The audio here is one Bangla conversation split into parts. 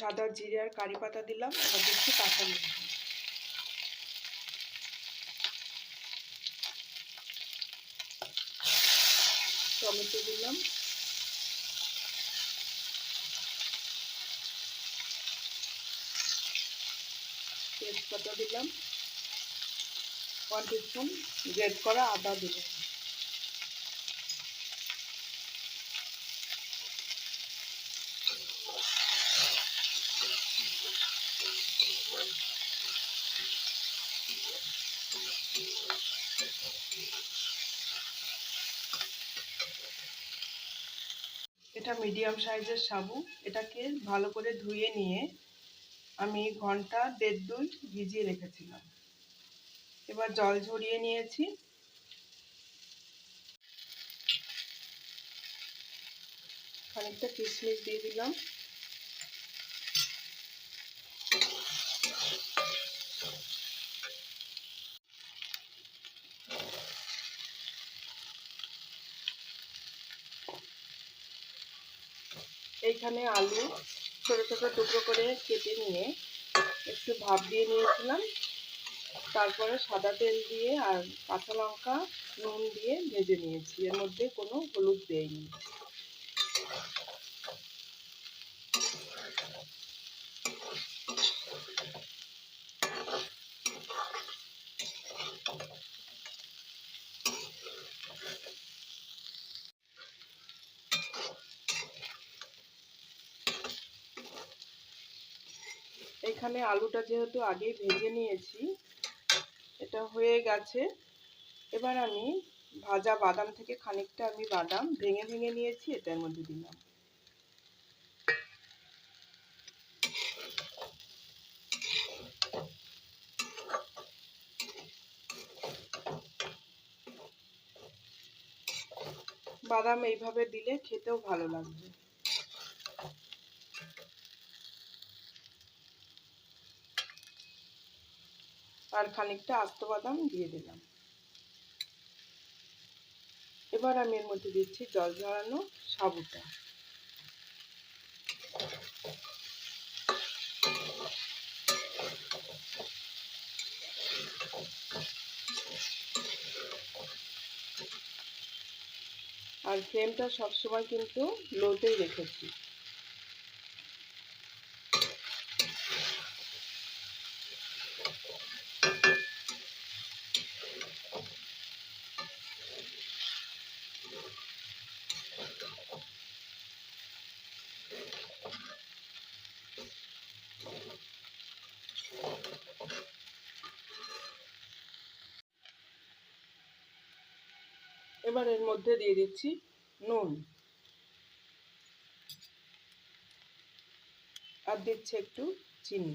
সাদা জিরে আর কারি পাতা দিলাম, এবার দিচ্ছি কাঁচা লঙ্কা। টমেটো দিলাম। তেজপাতা দিলাম। ওয়ান টিস্পুন গ্রেট করা আদা দিলাম। এটা মিডিয়াম সাইজের সাবু। এটাকে ভালো করে ধুয়ে নিয়ে আমি ঘণ্টা দেড় দুই ভিজিয়ে রেখেছিলাম। এবার জল ঝরিয়ে নিয়েছি। খানিকটা কিশমিশ দিয়ে দিলাম। এইখানে আলু ছোটো ছোটো টুকরো করে কেটে নিয়ে একটু ভাপ দিয়ে নিয়েছিলাম। তারপরে সাদা তেল দিয়ে আর কাঁচা লঙ্কা, নুন দিয়ে ভেজে নিয়েছি। এর মধ্যে কোনো হলুদ দেয়নি। এখানে আলুটা যেহেতু আগেই ভেজে নিয়েছি, এটা হয়ে গেছে। এবার আমি ভাজা বাদাম থেকে খানিকটা আমি বাদাম ভেঙে ভেঙে নিয়েছি, এটার মধ্যে দিলাম। বাদাম এইভাবে দিলে খেতেও ভালো লাগবে। আর খানিকটা আস্ত বাদাম দিয়ে দিলাম। এবার আমি এর মধ্যে দিচ্ছি জল ঝরানো সাবুটা। আর ফ্লেমটা সবসময় কিন্তু লোতেই রেখেছি। এবার এর মধ্যে দিয়ে দিচ্ছি নুন। আর দিচ্ছে একটু চিনি।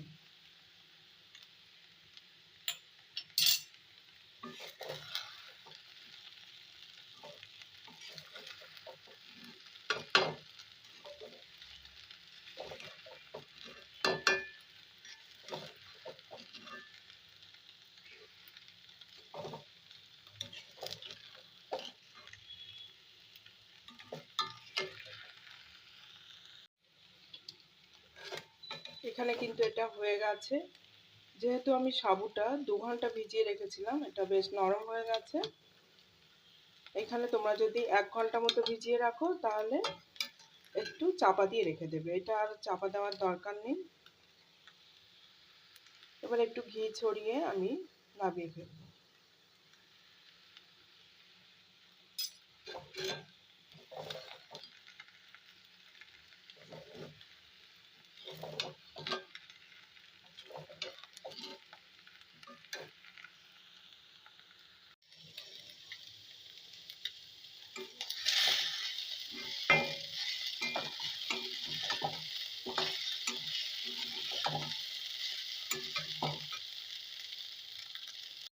এখানে কিন্তু এটা হয়ে গেছে। যেহেতু আমি সাবুটা দু ঘণ্টা ভিজিয়ে রেখেছিলাম, এটা বেশ নরম হয়ে গেছে। এখানে তোমরা যদি এক ঘণ্টা মতো ভিজিয়ে রাখো, তাহলে একটু চাপা দিয়ে রেখে দেবে। এটা আর চাপা দেওয়ার দরকার নেই। এবার একটু ঘি ছড়িয়ে আমি নামিয়ে ফেলব।